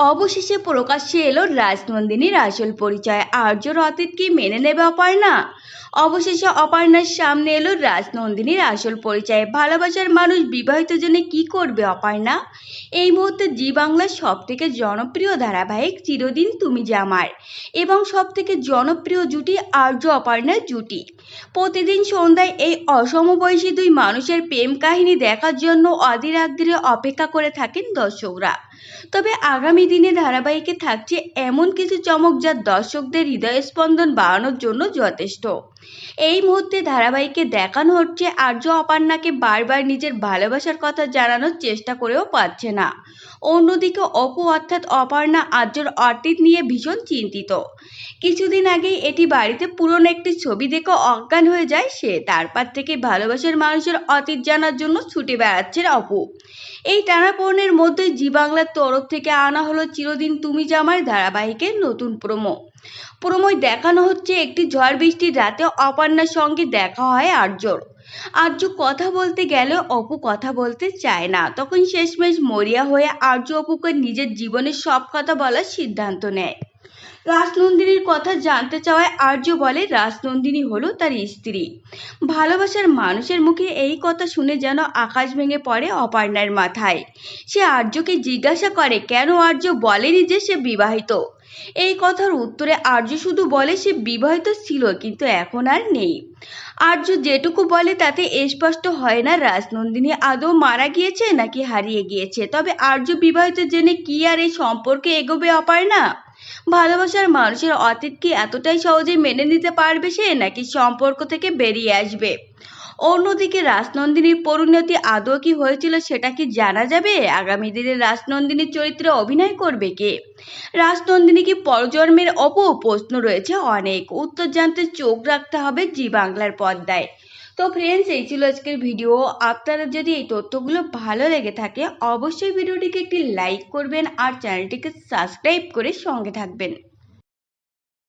অবশেষে প্রকাশ্যে এলো রাজনন্দিনীর আসল পরিচয়। আর্য অতীত কি মেনে নেবে অপর্ণা? অবশেষে অপর্ণার সামনে এলো রাজনন্দিনীর আসল পরিচয়। ভালোবাসার মানুষ বিবাহিত জনে কি করবে অপর্ণা? এই মুহূর্তে জি বাংলার সব থেকে জনপ্রিয় ধারাবাহিক চিরদিন তুমি যে আমার। এবং সব থেকে জনপ্রিয় জুটি আর্য অপর্ণার জুটি। প্রতিদিন সন্ধ্যায় এই অসমবয়সী দুই মানুষের প্রেম কাহিনী দেখার জন্য অধীর আগ্রহে অপেক্ষা করে থাকেন দর্শকরা। তবে আগামী দিনে ধারাবাহিকে থাকছে এমন কিছু চমক যা দর্শকদের হৃদয় স্পন্দন বাড়ানোর জন্য যথেষ্ট। এই মুহূর্তে ধারাবাহিকে দেখানো হচ্ছে আর্য অপান্নাকে বারবার নিজের ভালোবাসার কথা জানানোর চেষ্টা করেও পারছে না। অন্যদিকে অপু অর্থাৎ অপর্ণা আর্যর অতীত নিয়ে ভীষণ চিন্তিত। কিছুদিন আগেই এটি বাড়িতে পুরনো একটি ছবি দেখে অজ্ঞান হয়ে যায় সে। তারপর থেকে ভালোবাসার মানুষের অতীত জানার জন্য ছুটে বেড়াচ্ছেন অপু। এই টানাপোড়েনের মধ্যে জি বাংলার তরফ থেকে আনা হলো চিরদিন তুমি জামার ধারাবাহিকের নতুন প্রোমো। প্রোমোয় দেখানো হচ্ছে একটি ঝড় বৃষ্টির রাতে অপর্ণার সঙ্গে দেখা হয় আর্যর। আর্য কথা বলতে গেলে অপু কথা বলতে চায় না। তখন শেষমেশ মরিয়া হয়ে আর্য অপুকে নিজের জীবনের সব কথা বলার সিদ্ধান্ত নেয়। রাজনন্দিনীর কথা জানতে চাওয়ায় আর্য বলে, রাজনন্দিনী হলো তার স্ত্রী। ভালোবাসার মানুষের মুখে এই কথা শুনে যেন আকাশ ভেঙে পড়ে অপর্ণার মাথায়। সে আর্যকে জিজ্ঞাসা করে, কেন আর্য বলেনি যে সে বিবাহিত? এই কথার উত্তরে আর্য শুধু বলে, সে বিবাহিত ছিল, কিন্তু এখন আর নেই। আর্য যেটুকু বলে, তাতে স্পষ্ট হয় না, রাজনন্দিনী আদৌ মারা গিয়েছে নাকি হারিয়ে গিয়েছে? তবে আর্য বিবাহিত জেনে কি আর এই সম্পর্কে এগোবে অপায় না ভালোবাসার মানুষের অতীত কি এতটাই সহজে মেনে নিতে পারবে সে, নাকি সম্পর্ক থেকে বেরিয়ে আসবে? অন্যদিকে রাজনন্দিনীর পরিণতি আদৌ কি হয়েছিল সেটা কি জানা যাবে? আগামী দিনে রাজনন্দিনীর চরিত্রে অভিনয় করবে কে? রাজনন্দিনী কি পরজন্মের অপু প্রশ্ন রয়েছে অনেক। উত্তর জানতে চোখ রাখতে হবে জি বাংলার পর্দায়। তো ফ্রেন্ডস এই ছিল আজকের ভিডিও আপনারা যদি এই তথ্যগুলো ভালো লেগে থাকে, অবশ্যই ভিডিওটিকে একটি লাইক করবেন আর চ্যানেলটিকে সাবস্ক্রাইব করে সঙ্গে থাকবেন।